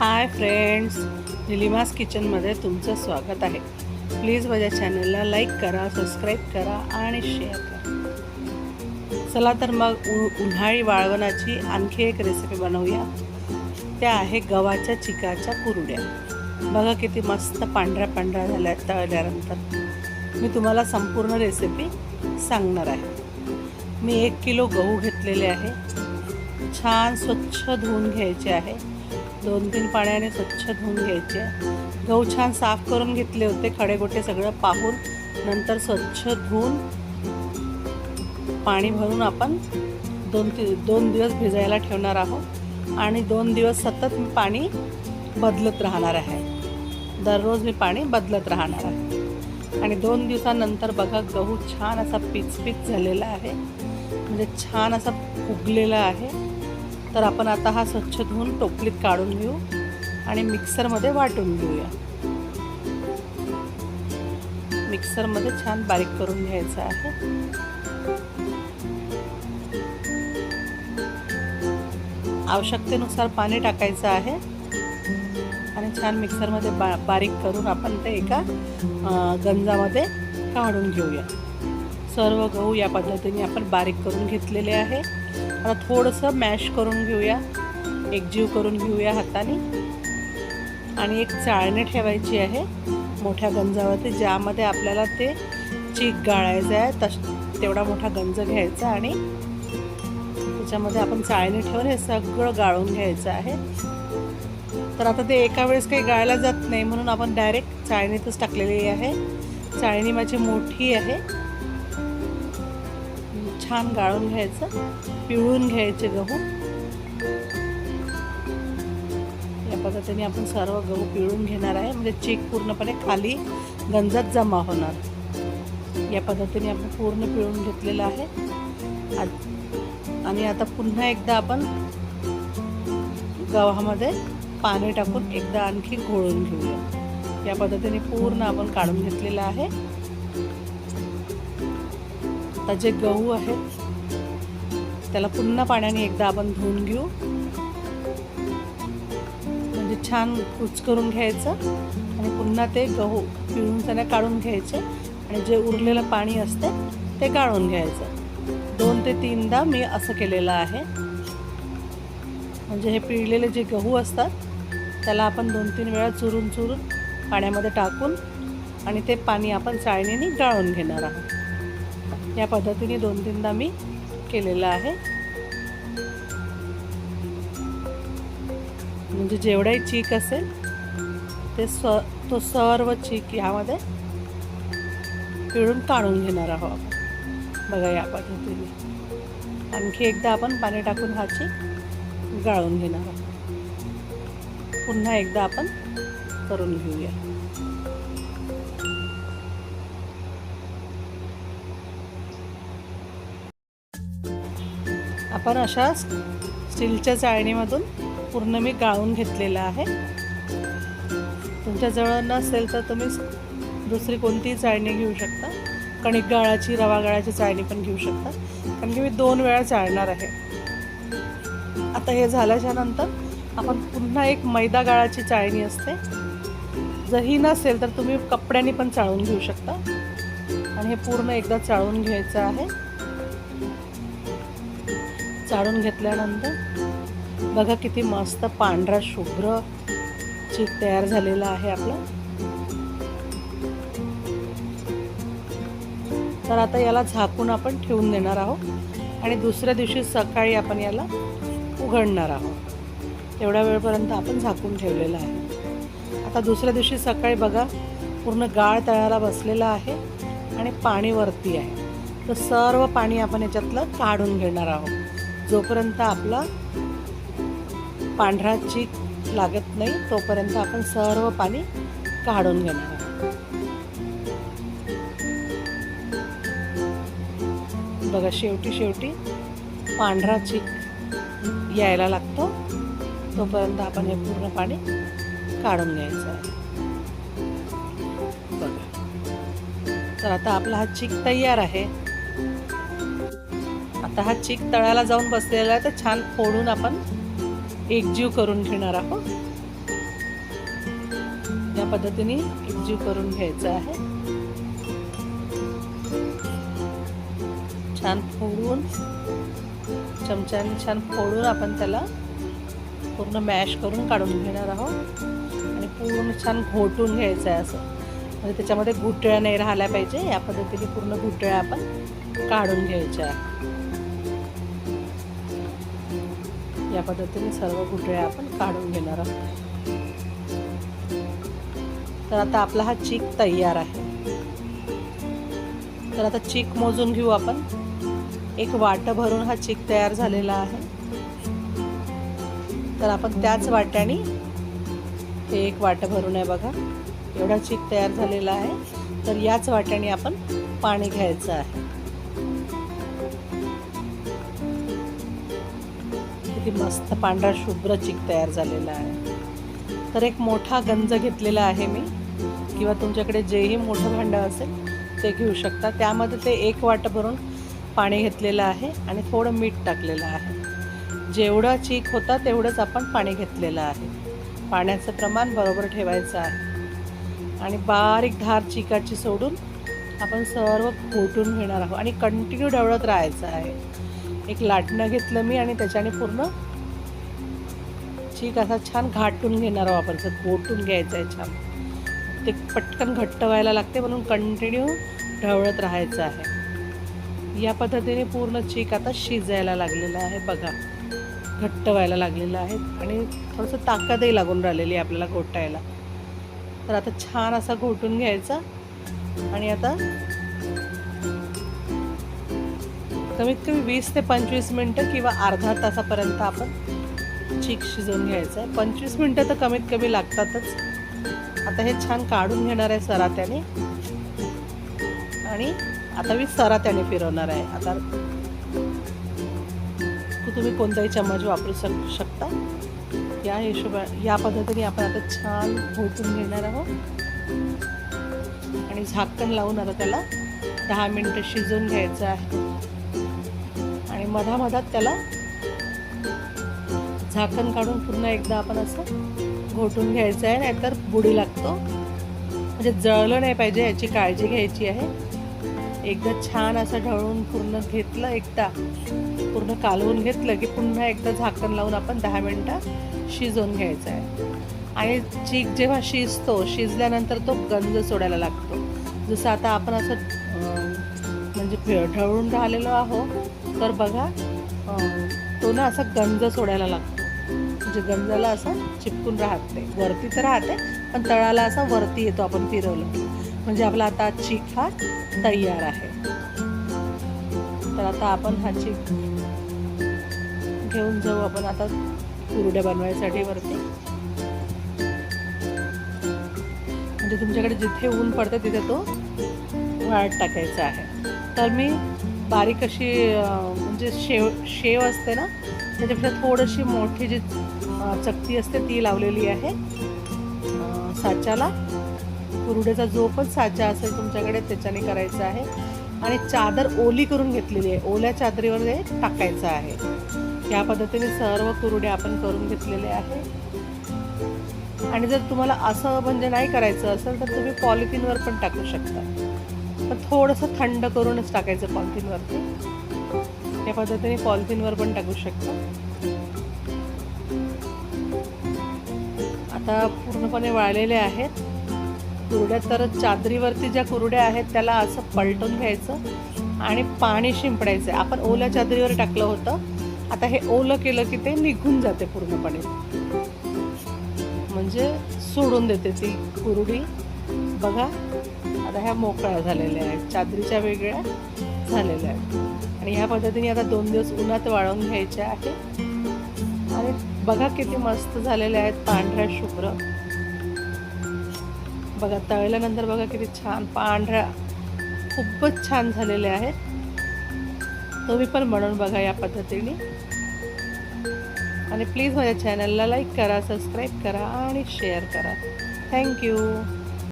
Hi friends निलिमास किचनमध्ये तुमचं स्वागत आहे. प्लीज माझ्या चॅनलला लाईक करा सबस्क्राईब करा आणि शेअर करा. चला तर मग उ उन्हाळी वाळवणाची आणखी एक रेसिपी बनवूया. त्या आहे गव्हाच्या चिकाच्या कुरड्या. बघा किती मस्त पांढऱ्या पांढऱ्या झाल्या आहेत तळल्यानंतर. मी तुम्हाला संपूर्ण रेसिपी सांगणार आहे. मी एक किलो गहू घेतलेले आहे. छान स्वच्छ धुवून घ्यायचे आहे. दोन तीन पाण्याने स्वच्छ धुवून घ्यायचे. गहू छान साफ करून घेतले होते खडेगोटे सगळं पाहून. नंतर स्वच्छ धुवून पाणी भरून आपण दोन ती दोन दिवस भिजायला ठेवणार आहोत. आणि दोन दिवस सतत मी पाणी बदलत राहणार आहे. दररोज मी पाणी बदलत राहणार आहे. आणि दोन दिवसानंतर बघा गहू छान असा पिचपिच झालेला आहे. म्हणजे छान असा फुगलेला आहे. तर आपण आता हा स्वच्छ धुवून टोपलीत काढून घेऊ आणि मिक्सरमध्ये वाटून घेऊया. मिक्सरमध्ये छान बारीक करून घ्यायचं आहे. आवश्यकतेनुसार पाणी टाकायचं आहे. आणि छान मिक्सरमध्ये बा बारीक करून आपण ते एका गंजामध्ये काढून घेऊया. सर्व गहू या पद्धतीने आपण बारीक करून घेतलेले आहे. आता थोडंसं मॅश करून घेऊया. एकजीव करून घेऊया हाताने. आणि एक चाळणी ठेवायची आहे. मोठ्या गंजावरती ज्यामध्ये आपल्याला ते चीक गाळायचं आहे तश तेवढा मोठा गंज घ्यायचा आणि त्याच्यामध्ये आपण चाळणी ठेवून हे सगळं गाळून घ्यायचं आहे. तर आता ते एका वेळेस काही गाळायला जात नाही म्हणून आपण डायरेक्ट चाळणीतच टाकलेली आहे. चाळणी माझी मोठी आहे. छान गाळून घ्यायचं पिळून घ्यायचे गहू. या पद्धतीने आपण सर्व गहू पिळून घेणार आहे. म्हणजे चीक पूर्णपणे खाली गंजात जमा होणार. या पद्धतीने आपण पूर्ण पिळून घेतलेलं आहे. आ- आणि आता पुन्हा एकदा आपण गव्हामध्ये पाणी टाकून एकदा आणखी घोळून घेऊया. या पद्धतीने पूर्ण आपण काढून घेतलेलं आहे. आता जे गहू आहेत त्याला पुन्हा पाण्याने एकदा आपण धुवून घेऊ. म्हणजे छान कुच करून घ्यायचं आणि पुन्हा ते गहू पिळून त्याने काढून घ्यायचे आणि जे उरलेलं पाणी असते ते काढून घ्यायचं. दोन ते तीनदा मी असं केलेलं आहे. म्हणजे हे पिळलेले जे गहू असतात त्याला आपण दोन तीन वेळा चुरून चुरून पाण्यामध्ये टाकून आणि ते पाणी आपण चाळणीने गाळून घेणार आहोत. या पद्धतीने दोन तीनदा मी केलेलं आहे. म्हणजे जेवढाही चीक असेल ते स तो सर्व चीक यामध्ये पिळून काढून घेणार आहोत आपण. बघा या पद्धतीने. आणखी एकदा आपण पाणी टाकून हा चीक गाळून घेणार आहोत. पुन्हा एकदा आपण करून घेऊया. आपण अशा स्टीलच्या चाळणीमधून पूर्ण मी गाळून घेतलेलं आहे. तुमच्याजवळ नसेल तर तुम्ही दुसरी कोणतीही चाळणी घेऊ शकता. कणिक गाळाची रवा गाळाची चाळणी पण घेऊ शकता. कारण की मी दोन वेळा चाळणार आहे. आता हे झाल्याच्यानंतर आपण पुन्हा एक मैदा गाळाची चाळणी असते. जर ही नसेल तर तुम्ही कपड्याने पण चाळून घेऊ शकता. आणि हे पूर्ण एकदा चाळून घ्यायचं आहे. चाळून घेतल्यानंतर बघा किती मस्त पांढरा शुभ्र चीक तयार झालेला आहे आपला. तर आता याला झाकून आपण ठेवून देणार आहोत आणि दुसऱ्या दिवशी सकाळी आपण याला उघडणार आहोत. एवढ्या वेळपर्यंत आपण झाकून ठेवलेलं आहे. आता दुसऱ्या दिवशी सकाळी बघा पूर्ण गाळ तळाला बसलेला आहे आणि पाणी वरती आहे. तर सर्व पाणी आपण याच्यातलं काढून घेणार आहोत. जोपर्यंत आपला पांढरा चीक लागत नाही तोपर्यंत आपण सर्व पाणी काढून घेणार आहोत. बघा शेवटी शेवटी पांढरा चीक यायला लागतो. तोपर्यंत आपण हे पूर्ण पाणी काढून घ्यायचं आहे. बघा. तर आता आपला हा चीक तयार आहे. तर हा चीक तळाला जाऊन बसलेला आहे तर छान फोडून आपण एकजीव करून घेणार आहोत. या पद्धतीने एकजीव करून घ्यायचं आहे. छान फोडून चमच्याने छान फोडून आपण त्याला पूर्ण मॅश करून काढून घेणार आहोत. आणि पूर्ण छान घोटून घ्यायचं आहे असं. म्हणजे त्याच्यामध्ये घुटळ्या नाही राहिल्या पाहिजे. या पद्धतीने पूर्ण घुटळ्या आपण काढून घ्यायच्या आहे या पद्धतीने सर्व गुटळ्या आपण काढून घेणार आहोत. तर आता आपला हा चीक तयार आहे. तर आता चीक मोजून घेऊ आपण. एक वाट भरून हा चीक तयार झालेला आहे. तर आपण त्याच वाट्याने हे एक वाट भरून आहे बघा. एवढा चीक तयार झालेला आहे. तर याच वाट्याने आपण पाणी घ्यायचं आहे. किती मस्त पांढरा शुभ्र चीक तयार झालेला आहे. तर एक मोठा गंज घेतलेला आहे मी. किंवा तुमच्याकडे जेही मोठं भांडं असेल ते घेऊ शकता. त्यामध्ये ते एक वाट भरून पाणी घेतलेलं आहे आणि थोडं मीठ टाकलेलं आहे. जेवढा चीक होता तेवढंच आपण पाणी घेतलेलं आहे. पाण्याचं प्रमाण बरोबर ठेवायचं आहे. आणि बारीक धार चिकाची सोडून आपण सर्व फुटून घेणार आहोत. आणि कंटिन्यू ढवळत राहायचं आहे. एक लाटणं घेतलं मी आणि त्याच्याने पूर्ण चीक असा छान घाटून घेणार आहोत आपण असं घोटून घ्यायचं आहे छान. ते पटकन घट्ट व्हायला लागते म्हणून कंटिन्यू ढवळत राहायचं आहे. या पद्धतीने पूर्ण चीक आता शिजायला लागलेलं आहे बघा. घट्ट व्हायला लागलेलं आहे आणि थोडंसं ताकदही लागून राहिलेली आहे आपल्याला घोटायला तर आता छान असा घोटून घ्यायचा आणि आता कमीत कमी वीस ते पंचवीस मिनटं किंवा अर्धा तासापर्यंत आपण चीक शिजवून घ्यायचं आहे. पंचवीस मिनटं तर कमीत कमी लागतातच. आता हे छान काढून घेणार आहे सरात्याने. आणि आता मी सरात्याने फिरवणार आहे. आता तुम्ही कोणताही चम्मच वापरू शक शकता. या हिशोबा या पद्धतीने आपण आता छान घोटून घेणार आहोत. आणि झाकण लावून आता त्याला दहा मिनटं शिजवून घ्यायचं आहे. आणि मधामधात त्याला झाकण काढून पुन्हा एकदा आपण असं घोटून घ्यायचं आहे नाहीतर बुडी लागतो. म्हणजे जळलं नाही पाहिजे याची काळजी घ्यायची आहे. एकदा छान असं ढवळून पूर्ण घेतलं एकदा पूर्ण कालवून घेतलं की पुन्हा एकदा झाकण लावून आपण दहा मिनटं शिजवून घ्यायचं आहे. आणि चीक जेव्हा शिजतो शिजल्यानंतर तो गंज सोडायला लागतो. जसं आता आपण असं म्हणजे ढवळून राहिलेलो आहो तर बघा तो ना असा गंज सोडायला लागतो. म्हणजे गंजाला असं चिपकून राहत. नाही वरती तर राहते पण तळाला असा वरती येतो आपण फिरवलं. म्हणजे आपला आता चीक हा तयार आहे. तर आता आपण हा चीक घेऊन जाऊ आपण आता कुरड्या बनवायसाठी वरती. म्हणजे तुमच्याकडे जिथे ऊन पडतं तिथे तो वाळत टाकायचा आहे. तर मी बारीक अशी म्हणजे शेव शेव असते ना त्याच्यापेक्षा थोडीशी मोठी जी चकती असते ती लावलेली आहे. साच्याला. कुरुड्याचा जो पण साचा असेल तुमच्याकडे त्याच्याने करायचा आहे. आणि चादर ओली करून घेतलेली आहे. ओल्या चादरीवर हे टाकायचं आहे. या पद्धतीने सर्व कुरुडे आपण करून घेतलेले आहे आणि जर तुम्हाला असं म्हणजे नाही करायचं असेल तर तुम्ही पॉलिथिनवर पण टाकू शकता. पण थोडंसं थंड करूनच टाकायचं पॉलिथिनवरती. या पद्धतीने पॉलिथिनवर पण टाकू शकता. आता पूर्णपणे वाळलेले आहेत. कुरड्या तर चादरीवरती ज्या कुरड्या आहेत त्याला असं पलटून घ्यायचं आणि पाणी शिंपडायचं. आपण ओल्या चादरीवर टाकलं होतं. आता हे ओलं केलं की ते निघून जाते पूर्णपणे. म्हणजे सोडून देते ती कुरडी. बघा आता ह्या मोकळ्या झालेल्या आहेत. चादरीच्या वेगळ्या झालेल्या आहेत. आणि ह्या पद्धतीने आता दोन दिवस उन्हात वाळवून घ्यायच्या आहे. आणि बघा किती मस्त झालेल्या आहेत पांढऱ्या शुभ्र. बघा तळल्यानंतर बघा किती छान पांढऱ्या खूपच छान झालेल्या आहेत. तुम्ही पण म्हणून बघा या पद्धतीने. आणि प्लीज माझ्या चॅनलला लाईक करा सबस्क्राईब करा आणि शेअर करा. थँक्यू